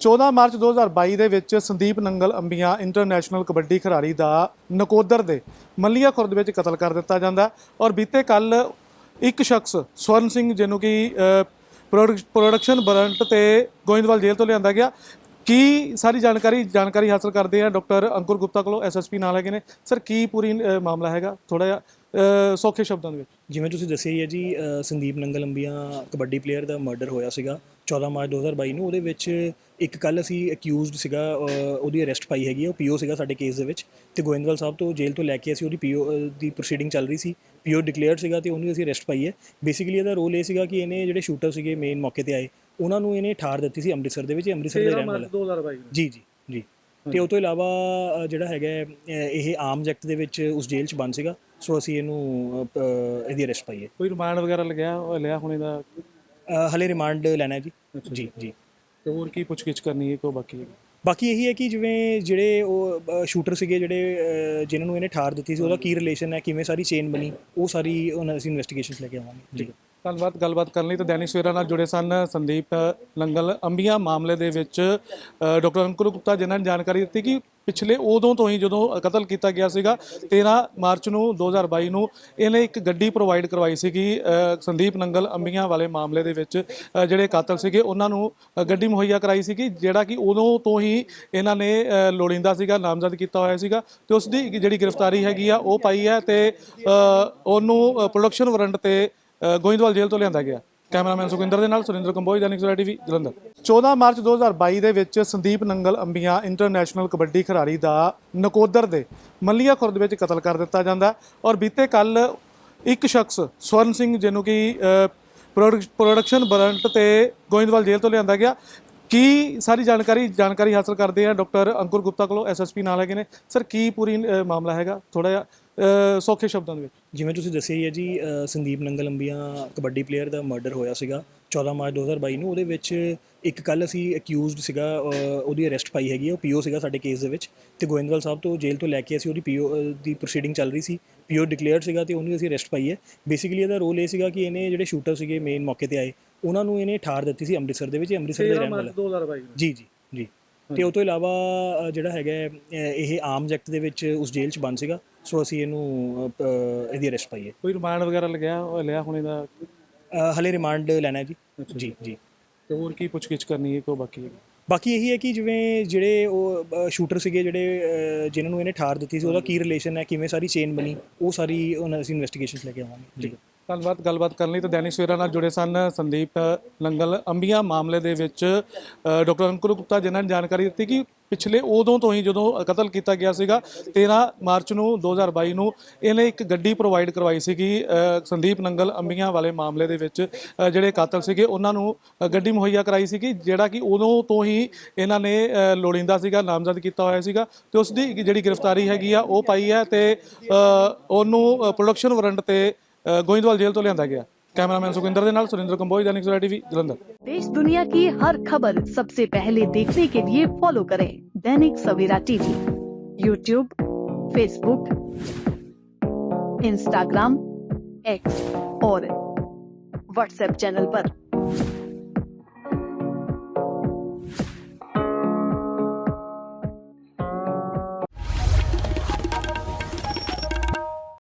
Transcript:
14 March 2022 ਦੇ ਵਿੱਚ ਸੰਦੀਪ ਨੰਗਲ ਅੰਬੀਆਂ ਇੰਟਰਨੈਸ਼ਨਲ ਕਬੱਡੀ ਖਿਡਾਰੀ ਦਾ ਨਕੋਦਰ ਦੇ ਮੱਲੀਆ ਖੁਰਦ ਵਿੱਚ ਕਤਲ ਕਰ ਦਿੱਤਾ ਜਾਂਦਾ ਔਰ ਬੀਤੇ ਕੱਲ ਇੱਕ ਸ਼ਖਸ ਸਵਰਨ ਸਿੰਘ ਜਿਹਨੂੰ ਕਿ ਪ੍ਰੋਡਕ- ਪ੍ਰੋਡਕਸ਼ਨ ਬਰੰਟ ਤੇ ਗੋਇੰਦਵਾਲ ਜੇਲ੍ਹ ਤੋਂ ਲਿਆਂਦਾ ਗਿਆ। ਕੀ ਸਾਰੀ ਜਾਣਕਾਰੀ ਜਾਣਕਾਰੀ ਹਾਸਲ ਕਰਦੇ ਆ ਡਾਕਟਰ ਅੰਕੁਰ ਗੁਪਤਾ ਕੋਲੋਂ? ਐਸਐਸਪੀ ਨਾਲ ਹੈਗੇ ਨੇ। ਸਰ, ਕੀ ਪੂਰੀ ਮਾਮਲਾ ਹੈਗਾ? ਥੋੜਾ ਜਿਹਾ ਸੌਖੇ ਸ਼ਬਦਾਂ ਦੇ ਵਿੱਚ। ਜਿਵੇਂ ਤੁਸੀਂ ਦੱਸਿਆ ਹੀ ਹੈ ਜੀ ਸੰਦੀਪ ਨੰਗਲ ਅੰਬੀਆਂ ਕਬੱਡੀ ਪਲੇਅਰ ਦਾ ਮਰਡਰ ਹੋਇਆ ਸੀਗਾ। 14 ਮਾਰਚ 2022 ਨੂੰ ਉਹਦੇ ਵਿੱਚ ਇੱਕ ਕੱਲ ਅਸੀਂ ਅਕਿਊਜ਼ਡ ਸੀਗਾ ਉਹਦੀ ਅਰੈਸਟ ਪਾਈ ਹੈਗੀ ਉਹ ਪੀਓ ਸੀਗਾ ਸਾਡੇ ਕੇਸ ਦੇ ਵਿੱਚ ਤੇ ਗੋਇੰਦਵਾਲ ਸਾਹਿਬ ਤੋਂ ਜੇਲ੍ਹ ਤੋਂ ਲੈ ਕੇ ਅਸੀਂ ਉਹਦੀ ਪੀਓ ਦੀ ਪ੍ਰੋਸੀਡਿੰਗ ਚੱਲ ਰਹੀ ਸੀ। ਪੀਓ ਡਿਕਲੇਅਰਡ ਸੀਗਾ ਤੇ ਉਹਨੂੰ ਅਸੀਂ ਅਰੈਸਟ ਪਾਈ ਹੈ। ਬੇਸਿਕਲੀ ਇਹਦਾ ਰੋਲ ਇਹ ਸੀਗਾ ਕਿ ਇਹਨੇ ਜਿਹੜੇ ਸ਼ੂਟਰ ਸੀਗੇ ਮੇਨ ਮੌਕੇ ਤੇ ਆਏ ਉਹਨਾਂ ਨੂੰ ਇਹਨੇ ਠਾਰ ਦਿੱਤੀ ਸੀ ਅੰਮ੍ਰਿਤਸਰ ਦੇ ਵਿੱਚ ਅੰਮ੍ਰਿਤਸਰ ਦੇ ਰਹਿਣ ਵਾਲਾ। 2022 ਜੀ ਜੀ ਜੀ। ਤੇ ਉਹ ਤੋਂ ਇਲਾਵਾ ਜਿਹੜਾ ਹੈਗਾ ਇਹ ਆਰਮਸ ਐਕਟ ਦੇ ਵਿੱਚ ਉਸ ਜੇਲ੍ਹ 'ਚ ਬੰਦ ਸੀਗਾ ਸੋ ਅਸੀਂ ਇਹਨੂੰ ਇਹਦੀ ਅਰੈਸਟ ਪਾਈ ਹੈ। ਕੋਈ ਰਿਮਾਂਡ ਵਗੈਰਾ ਲੱਗਿਆ ਉਹ ਲਿਆ ਹੁਣ ਇਹਦਾ? ਅ, ਹਲੇ ਰਿਮਾਂਡ ਲੈਣਾ ਹੈ ਜੀ। ਜੀ ਜੀ। ਤੇ ਹੋਰ ਕੀ ਪੁੱਛਗਿੱਛ ਕਰਨੀ ਹੈ ਕੋ ਬਾਕੀ ਬਾਕੀ ਇਹੀ ਹੈ ਕਿ ਜਿਵੇਂ ਜਿਹੜੇ ਉਹ ਸ਼ੂਟਰ ਸੀਗੇ ਜਿਹੜੇ ਅ, ਜਿਨ੍ਹਾਂ ਨੂੰ ਇਹਨੇ ਠਾਰ ਦਿੱਤੀ ਸੀ ਉਹਦਾ ਕੀ ਰਿਲੇਸ਼ਨ ਹੈ ਕਿਵੇਂ ਸਾਰੀ ਚੇਨ ਬਣੀ ਉਹ ਸਾਰੀ ਉਹਨਾਂ ਅਸੀਂ ਇਨਵੈਸਟੀਗੇਸ਼ਨਸ ਲੈ ਕੇ ਆਵਾਂਗੇ। ਜੀ। ਧੰਨਵਾਦ ਗੱਲਬਾਤ ਕਰਨ ਲਈ ਤਾਂ ਦੈਨਿਕ ਸਵੇਰਾ ਨਾਲ ਜੁੜੇ ਸਨ ਸੰਦੀਪ ਲੰਗਲ। ਅੰਬੀਆਂ ਮਾਮਲੇ ਦੇ ਵਿੱਚ ਅ, ਡਾਕਟਰ ਅੰਕੁਰ ਗੁਪਤਾ ਜਿਨ੍ਹਾਂ ਨੇ ਜਾਣਕਾਰੀ ਦਿੱਤੀ ਕਿ ਪਿਛਲੇ ਉਦੋਂ ਤੋਂ ਹੀ ਜਦੋਂ ਕਤਲ ਕੀਤਾ ਗਿਆ ਸੀਗਾ 13 ਮਾਰਚ ਨੂੰ 2022 ਨੂੰ ਇਹਨੇ ਇੱਕ ਗੱਡੀ ਪ੍ਰੋਵਾਈਡ ਕਰਵਾਈ ਸੀਗੀ ਸੰਦੀਪ ਨੰਗਲ ਅੰਬੀਆਂ ਵਾਲੇ ਮਾਮਲੇ ਦੇ ਵਿੱਚ ਜਿਹੜੇ ਕਾਤਲ ਸੀਗੇ ਉਹਨਾਂ ਨੂੰ ਗੱਡੀ ਮੁਹੱਈਆ ਕਰਾਈ ਸੀਗੀ ਜਿਹੜਾ ਕਿ ਉਦੋਂ ਤੋਂ ਹੀ ਇਹਨਾਂ ਨੇ ਅ, ਲੋੜੀਂਦਾ ਸੀਗਾ ਨਾਮਜ਼ਦ ਕੀਤਾ ਹੋਇਆ ਸੀਗਾ ਤੇ ਉਸ ਦੀ ਜਿਹੜੀ ਗ੍ਰਿਫਤਾਰੀ ਹੈਗੀ ਆ ਉਹ ਪਾਈ ਹੈ ਤੇ ਉਹਨੂੰ ਪ੍ਰੋਡਕਸ਼ਨ ਵਾਰੰਟ ਤੇ ਗੋਇੰਦਵਾਲ ਜੇਲ੍ਹ ਤੋਂ ਲਿਆਂਦਾ ਗਿਆ। ਕੈਮਰਾਮੈਨ ਸੁਖਿੰਦਰ ਦੇ ਨਾਲ ਸੁਰਿੰਦਰ ਕੰਬੋਜ, ਦੈਨਿਕ ਸਵੇਰਾ ਟੀਵੀ, ਜਲੰਧਰ। 14 ਮਾਰਚ 2022 ਦੇ ਵਿੱਚ ਸੰਦੀਪ ਨੰਗਲ ਅੰਬੀਆਂ ਇੰਟਰਨੈਸ਼ਨਲ ਕਬੱਡੀ ਖਿਡਾਰੀ ਦਾ ਨਕੋਦਰ ਦੇ ਮੱਲੀਆ ਖੁਰਦ ਵਿੱਚ ਕਤਲ ਕਰ ਦਿੱਤਾ ਜਾਂਦਾ ਔਰ ਬੀਤੇ ਕੱਲ ਇੱਕ ਸ਼ਖਸ ਸਵਰਨ ਸਿੰਘ, ਜਿਹਨੂੰ ਕਿ ਪ੍ਰੋਡਕ- ਪ੍ਰੋਡਕਸ਼ਨ ਬਰੰਟ ਤੇ ਗੋਇੰਦਵਾਲ ਜੇਲ੍ਹ ਤੋਂ ਲਿਆਂਦਾ ਗਿਆ। ਕੀ ਸਾਰੀ ਜਾਣਕਾਰੀ ਜਾਣਕਾਰੀ ਹਾਸਲ ਕਰਦੇ ਆ ਡਾਕਟਰ ਅੰਕੁਰ ਗੁਪਤਾ ਕੋਲੋਂ? ਐਸਐਸਪੀ ਨਾਲ ਹੈਗੇ ਨੇ। ਸਰ, ਕੀ ਪੂਰੀ ਮਾਮਲਾ ਹੈਗਾ? ਥੋੜਾ ਜਿਹਾ ਸੌਖੇ ਸ਼ਬਦਾਂ ਦੇ ਵਿੱਚ। ਜਿਵੇਂ ਤੁਸੀਂ ਦੱਸਿਆ ਹੀ ਹੈ ਜੀ ਅ, ਸੰਦੀਪ ਨੰਗਲ ਅੰਬੀਆਂ ਕਬੱਡੀ ਪਲੇਅਰ ਦਾ ਮਰਡਰ ਹੋਇਆ ਸੀਗਾ 14 ਮਾਰਚ 2022 ਨੂੰ ਉਹਦੇ ਵਿੱਚ ਇੱਕ ਕੱਲ ਅਸੀਂ ਅਕਿਊਜ਼ਡ ਸੀਗਾ ਅ, ਉਹਦੀ ਅਰੈਸਟ ਪਾਈ ਹੈਗੀ ਹੈ ਉਹ ਪੀਓ ਸੀਗਾ ਸਾਡੇ ਕੇਸ ਦੇ ਵਿੱਚ ਤੇ ਗੋਇੰਦਵਾਲ ਸਾਹਿਬ ਤੋਂ ਜੇਲ੍ਹ ਤੋਂ ਲੈ ਕੇ ਅਸੀਂ ਉਹਦੀ ਪੀਓ ਦੀ ਪ੍ਰੋਸੀਡਿੰਗ ਚੱਲ ਰਹੀ ਸੀ। ਪੀਓ ਡਿਕਲੇਅਰਡ ਸੀਗਾ ਤੇ ਉਹਨੂੰ ਅਸੀਂ ਅਰੈਸਟ ਪਾਈ ਹੈ। ਬੇਸਿਕਲੀ ਇਹਦਾ ਰੋਲ ਇਹ ਸੀਗਾ ਕਿ ਇਹਨੇ ਜਿਹੜੇ ਸ਼ੂਟਰ ਸੀਗੇ ਮੇਨ ਮੌਕੇ ਤੇ ਆਏ ਉਹਨਾਂ ਨੂੰ ਇਹਨੇ ਠਾਰ ਦਿੱਤੀ ਸੀ ਅੰਮ੍ਰਿਤਸਰ ਦੇ ਵਿੱਚ ਇਹ ਅੰਮ੍ਰਿਤਸਰ ਦੇ ਰਹਿਣ ਵਾਲਾ। 2022 ਜੀ ਜੀ ਜੀ। ਤੇ ਉਹ ਤੋਂ ਇਲਾਵਾ ਅ, ਜਿਹੜਾ ਹੈਗਾ ਹੈ, ਅ, ਇਹ ਆਰਮਸ ਐਕਟ ਦੇ ਵਿੱਚ ਉਸ ਜੇਲ੍ਹ 'ਚ ਬੰਦ ਸੀਗਾ ਸੋ ਅਸੀਂ ਇਹਨੂੰ ਅ, ਅ, ਇਹਦੀ ਅਰੈਸਟ ਪਾਈ ਹੈ। ਕੋਈ ਰਿਮਾਂਡ ਵਗੈਰਾ ਲੱਗਿਆ ਉਹ ਲਿਆ ਹੁਣ ਇਹਦਾ ਅ, ਹਲੇ ਰਿਮਾਂਡ ਲੈਣਾ ਹੈ ਜੀ। ਜੀ ਜੀ। ਤੇ ਹੋਰ ਕੀ ਪੁੱਛਗਿੱਛ ਕਰਨੀ ਹੈ ਕੋ ਬਾਕੀ? ਬਾਕੀ ਇਹੀ ਹੈ ਕਿ ਜਿਵੇਂ ਜਿਹੜੇ ਉਹ ਸ਼ੂਟਰ ਸੀਗੇ ਜਿਹੜੇ ਅ, ਜਿਨ੍ਹਾਂ ਨੂੰ ਇਹਨੇ ਠਾਰ ਦਿੱਤੀ ਸੀ ਉਹਦਾ ਕੀ ਰਿਲੇਸ਼ਨ ਹੈ ਕਿਵੇਂ ਸਾਰੀ ਚੇਨ ਬਣੀ ਉਹ ਸਾਰੀ ਉਹਨਾਂ ਅਸੀਂ ਇਨਵੈਸਟੀਗੇਸ਼ਨਸ ਲੈ ਕੇ ਆਵਾਂਗੇ। ਜੀ ਧੰਨਵਾਦ ਗੱਲਬਾਤ ਕਰਨ ਲਈ ਤਾਂ ਦੈਨਿਕ ਸਵੇਰਾ ਨਾਲ ਜੁੜੇ ਸਨ ਸੰਦੀਪ ਲੰਗਲ। ਅੰਬੀਆਂ ਮਾਮਲੇ ਦੇ ਵਿੱਚ ਅ, ਡਾਕਟਰ ਅੰਕੁਰ ਗੁਪਤਾ ਜਿਨ੍ਹਾਂ ਨੇ ਜਾਣਕਾਰੀ ਦਿੱਤੀ ਕਿ ਪਿਛਲੇ ਉਦੋਂ ਤੋਂ ਹੀ ਜਦੋਂ ਕਤਲ ਕੀਤਾ ਗਿਆ ਸੀਗਾ 13 ਮਾਰਚ ਨੂੰ 2022 ਨੂੰ ਇਹਨੇ ਇੱਕ ਗੱਡੀ ਪ੍ਰੋਵਾਈਡ ਕਰਵਾਈ ਸੀਗੀ ਸੰਦੀਪ ਨੰਗਲ ਅੰਬੀਆਂ ਵਾਲੇ ਮਾਮਲੇ ਦੇ ਵਿੱਚ ਜਿਹੜੇ ਕਾਤਲ ਸੀਗੇ ਉਹਨਾਂ ਨੂੰ ਗੱਡੀ ਮੁਹੱਈਆ ਕਰਾਈ ਸੀਗੀ ਜਿਹੜਾ ਕਿ ਉਦੋਂ ਤੋਂ ਹੀ ਇਹਨਾਂ ਨੇ ਅ, ਲੋੜੀਂਦਾ ਸੀਗਾ ਨਾਮਜ਼ਦ ਕੀਤਾ ਹੋਇਆ ਸੀਗਾ ਤੇ ਉਸ ਦੀ ਜਿਹੜੀ ਗ੍ਰਿਫਤਾਰੀ ਹੈਗੀ ਆ ਉਹ ਪਾਈ ਹੈ ਤੇ ਉਹਨੂੰ ਪ੍ਰੋਡਕਸ਼ਨ ਵਾਰੰਟ ਤੇ ਗੋਇੰਦਵਾਲ ਜੇਲ੍ਹ ਤੋਂ ਲਿਆਂਦਾ ਗਿਆ ਕੈਮਰਾਮੈਨ ਸੁਖਿੰਦਰ ਦੇ ਨਾਲ ਸੁਰਿੰਦਰ ਕੰਬੋਜ ਦੈਨਿਕ ਸਵੇਰਾ ਟੀਵੀ ਜਲੰਧਰ देश दुनिया की हर खबर सबसे पहले देखने के लिए फॉलो करें Dainik Savera TV YouTube Facebook Instagram X और व्हाट्सएप चैनल पर।